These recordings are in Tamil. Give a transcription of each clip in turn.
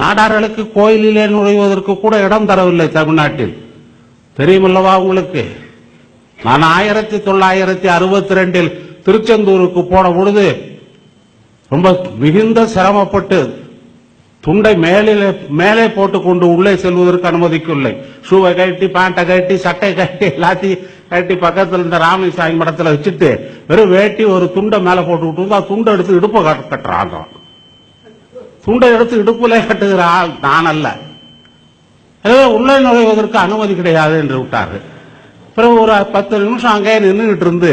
நாடார்களுக்கு கோயிலிலே நுழைவதற்கு கூட இடம் தரவில்லை தமிழ்நாட்டில். தெரியுமல்லவா உங்களுக்கு? நான் ஆயிரத்தி தொள்ளாயிரத்தி அறுபத்தி ரெண்டில் திருச்செந்தூருக்கு போன பொழுது ரொம்ப மிகுந்த சிரமப்பட்டு துண்டை மேலே மேலே போட்டுக்கொண்டு உள்ளே செல்வதற்கு அனுமதிக்கவில்லை. ஷூவை கட்டி பேண்ட்டை கட்டி சட்டை கட்டி எல்லாத்தையும் கட்டி பக்கத்தில் இருந்த ராமசாமி மடத்தில் வச்சுட்டு வெறும் வேட்டி ஒரு துண்டை மேலே போட்டுக்கிட்டு இருந்தால் துண்டை எடுத்து இடுப்பை கட்டுறாங்க. துண்டை எடுத்து இடுப்புல கட்டுகிற ஆள் நான் அல்ல எனவே உள்ளே நுழைவதற்கு அனுமதி கிடையாது என்று விட்டாரு பிறகு ஒரு பத்து நிமிஷம் அங்கேயே நின்றுகிட்டு இருந்து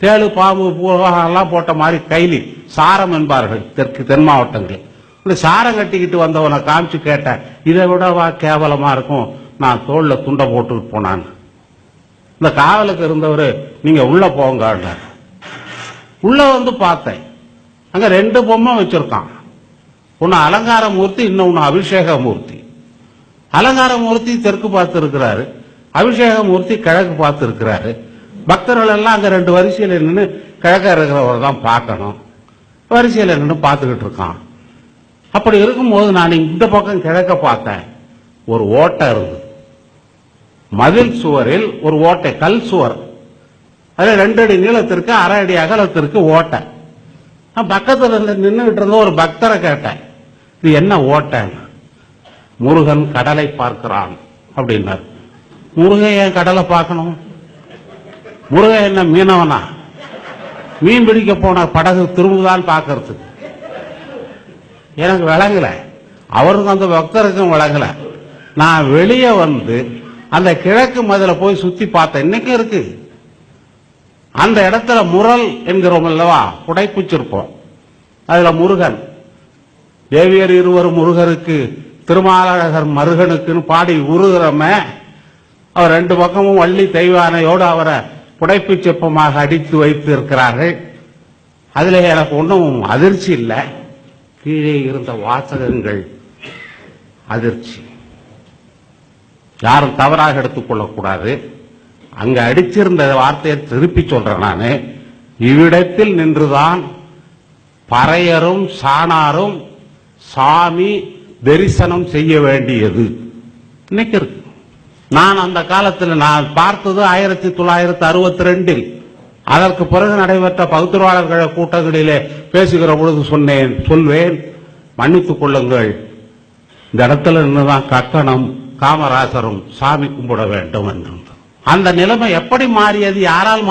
தேளு பாம்பு பூவா எல்லாம் போட்ட மாதிரி கைலி சாரம் என்பார்கள் தெற்கு தென் மாவட்டங்கள் இந்த சாரம் கட்டிக்கிட்டு வந்தவனை காமிச்சு கேட்டேன் இதை விடவா கேவலமா இருக்கும்? நான் தோளில் துண்டை போட்டுட்டு போனான். இந்த காவலுக்கு இருந்தவர் நீங்க உள்ள போங்க உள்ள வந்து பார்த்தேன். அங்க ரெண்டு பொம்மை வச்சிருக்கான். ஒன்னு அலங்கார மூர்த்தி இன்னொன்னு அபிஷேக மூர்த்தி அலங்கார மூர்த்தி தெற்கு பார்த்து இருக்கிறாரு அபிஷேக மூர்த்தி கிழக்கு பார்த்து இருக்கிறாரு பக்தர்கள் எல்லாம் அங்க ரெண்டு வரிசையில் நின்று கிழக்க இருக்கிறவரை தான் பார்க்கணும். வரிசையில் நின்று பார்த்துக்கிட்டு இருக்கான். அப்படி இருக்கும்போது நான் இந்த பக்கம் கிழக்க பார்த்தேன். ஒரு ஓட்டை இருந்தது மதில் சுவரில் ஒரு ஓட்டை கல் சுவர். அது ரெண்டு அடி நீளத்திற்கு அரை அடி அகலத்திற்கு ஓட்டை. நான் இருந்து நின்றுகிட்டு இருந்த ஒரு பக்தரை கேட்டேன். இது என்ன ஓட்டை? முருகன் கடலை பார்க்கிறான் அப்படின்னார். முருகன் ஏன் கடலை பார்க்கணும்? முருகன் என்ன மீனவனா? மீன் பிடிக்க போன படகு திரும்புதான் பார்க்கறதுக்கு எனக்கு விளங்கல. அவருக்கும் அந்த பக்தருக்கும் விளங்கல. நான் வெளியே வந்து அந்த கிழக்கு மதில போய் சுத்தி பார்த்தேன் இன்னைக்கும் இருக்கு. அந்த இடத்துல முரல் என்கிறோம் அல்லவா? புடைப்புச்சிருப்போம். அதுல முருகன். தேவியர் இருவர் முருகருக்கு திருமாலழகர் மருகனுக்குன்னு பாடி உருகிறோமே. அவர் ரெண்டு பக்கமும் வள்ளி தெய்வானையோடு அவரை புடைப்பு செப்பமாக அடித்து வைத்து இருக்கிறார்கள் அதுல எனக்கு ஒன்றும் அதிர்ச்சி இல்லை. கீழே இருந்த வாசகங்கள் அதிர்ச்சி. யாரும் தவறாக எடுத்துக்கொள்ளக்கூடாது அங்க அடிச்சிருந்த வார்த்தையை திருப்பி சொல்றேன் நான். இவ்விடத்தில் நின்றுதான் பறையரும் சாணாரும் சாமி தரிசனம் செய்ய வேண்டியது. இன்னைக்கு இருக்கு. நான் அந்த காலத்தில் நான் பார்த்தது ஆயிரத்தி தொள்ளாயிரத்தி அறுபத்தி ரெண்டில் அதற்கு பிறகு நடைபெற்ற பகுத்துருவாளர்கள் கூட்டங்களிலே பேசுகிற பொழுது சொன்னேன் சொல்வேன் மன்னித்துக் கொள்ளுங்கள். இந்த இடத்துல நின்றுதான் கக்கணம் காமராசரும் சாமி கும்பிட வேண்டும் என்று அந்த நிலைமை எப்படி மாறியது யாரால்